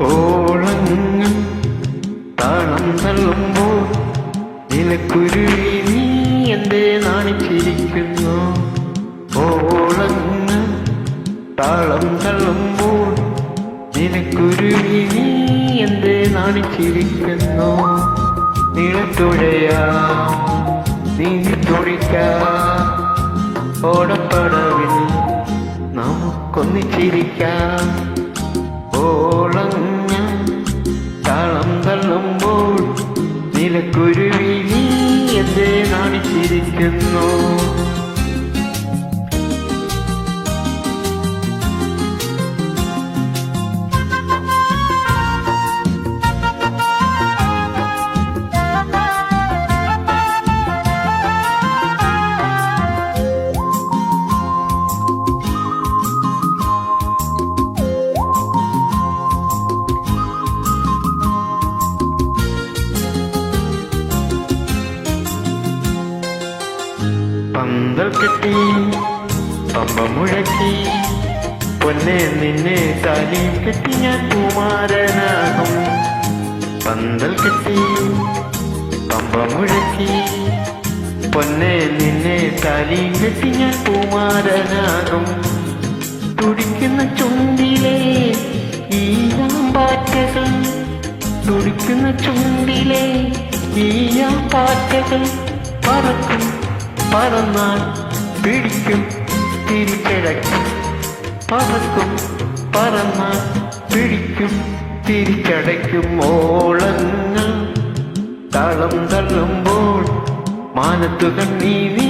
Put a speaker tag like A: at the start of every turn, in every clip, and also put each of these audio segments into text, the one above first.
A: ഓളങ്ങൾ താളം തള്ളുമ്പോൾ നിലക്കുരുവി നീ എന്തേ നാണിച്ചിരിക്കുന്നു? ഓളങ്ങൾ താളം തള്ളുമ്പോൾ നിനക്കുരുവി നീ എന്തേ നാണിച്ചിരിക്കുന്നു? നീളത്തുഴയാ നീന്തി തുടിക്കാം. ഓടപ്പടവിൽ നമുക്കൊന്നിച്ചിരിക്കാം. താളം നിലക്കൊരു വിധി നീ എന്തേ നാണിച്ചിരിക്കുന്നു പന്തൽ കെട്ടി പമ്പ മുഴക്കി. പൊന്നെ നിന്നെ താലി കെട്ടി ഞാൻ കുമാരനാകും. പന്തൽ കെട്ടി പമ്പ മുഴക്കി. പൊന്നെ നിന്നെ താലി കെട്ടി ഞാൻ കുമാരനാകും. തുടിക്കുന്ന ചുണ്ടിലെ ഈ പാറ്റകൾ തുടിക്കുന്ന ചുണ്ടിലെ ഈ പാറ്റകൾ പറക്കും പറന്നാൽ പിടിക്കും തിരിച്ചടയ്ക്കും. പറക്കും പറന്നാൽ പിടിക്കും തിരിച്ചടയ്ക്കും. ഓളങ്ങൾ താളം തള്ളുമ്പോൾ മാനത്തു കണ്ണീ നീ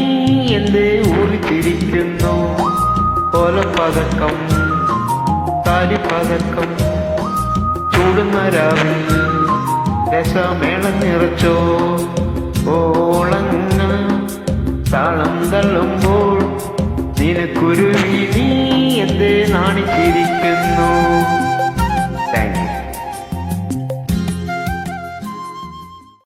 A: എന്റെ ഊറിച്ചിരിക്കുന്നു ഓലപ്പതക്കം താലിപ്പതക്കം ചൂടുന്ന രാവിൽ രസമേളം നിറച്ചോ? ഓളങ്ങൾ താളം തള്ളുമ്പോൾ നിനക്കുരുവി നീ എന്തേ നാണിച്ചിരിക്കുന്നു?